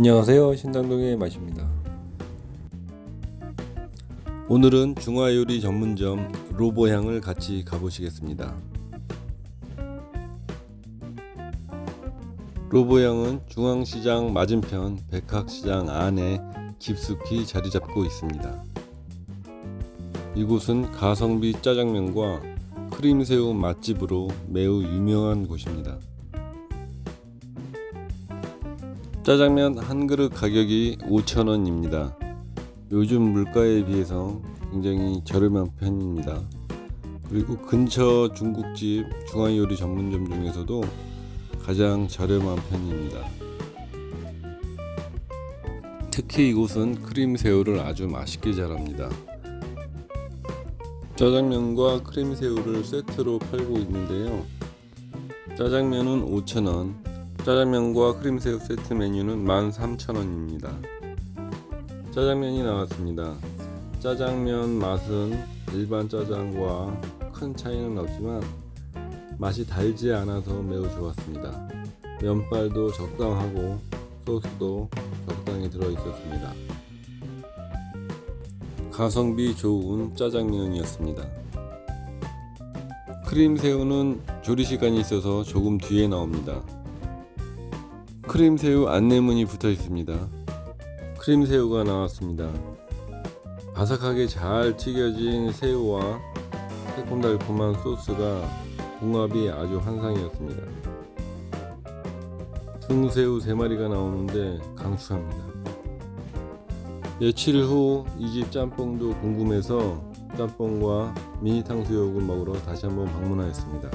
안녕하세요. 신당동의 맛입니다. 오늘은 중화요리 전문점 로보향을 같이 가보시겠습니다. 로보향은 중앙시장 맞은편 백학시장 안에 깊숙이 자리 잡고 있습니다. 이곳은 가성비 짜장면과 크림새우 맛집으로 매우 유명한 곳입니다 짜장면 한 그릇 가격이 5,000원입니다. 요즘 물가에 비해서 굉장히 저렴한 편입니다. 그리고 근처 중국집 중화요리 전문점 중에서도 가장 저렴한 편입니다. 특히 이곳은 크림 새우를 아주 맛있게 잘합니다. 짜장면과 크림 새우를 세트로 팔고 있는데요. 짜장면은 5,000원, 짜장면과 크림새우 세트 메뉴는 13,000원입니다. 짜장면이 나왔습니다. 짜장면 맛은 일반 짜장과 큰 차이는 없지만 맛이 달지 않아서 매우 좋았습니다. 면발도 적당하고 소스도 적당히 들어 있었습니다. 가성비 좋은 짜장면이었습니다. 크림새우는 조리 시간이 있어서 조금 뒤에 나옵니다. 크림새우 안내문이 붙어 있습니다. 크림새우가 나왔습니다. 바삭하게 잘 튀겨진 새우와 새콤달콤한 소스가 궁합이 아주 환상이었습니다. 숭새우 3마리가 나오는데 강추합니다. 며칠 후 이 집 짬뽕도 궁금해서 짬뽕과 미니 탕수육을 먹으러 다시 한번 방문하였습니다.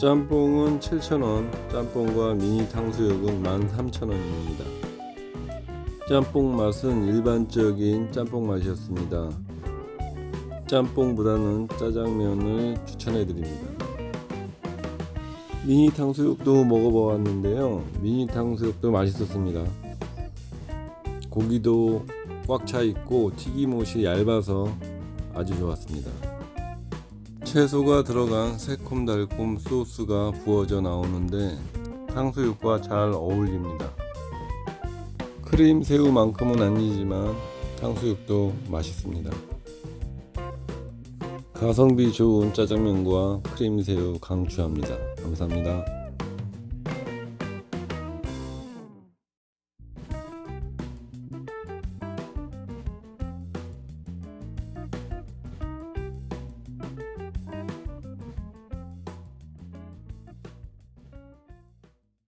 짬뽕은 7,000원, 짬뽕과 미니 탕수육은 13,000원입니다. 짬뽕 맛은 일반적인 짬뽕 맛이었습니다. 짬뽕보다는 짜장면을 추천해 드립니다. 미니 탕수육도 먹어보았는데요. 미니 탕수육도 맛있었습니다. 고기도 꽉 차 있고 튀김옷이 얇아서 아주 좋았습니다. 채소가 들어간 새콤달콤 소스가 부어져 나오는데 탕수육과 잘 어울립니다. 크림 새우만큼은 아니지만 탕수육도 맛있습니다. 가성비 좋은 짜장면과 크림 새우 강추합니다. 감사합니다.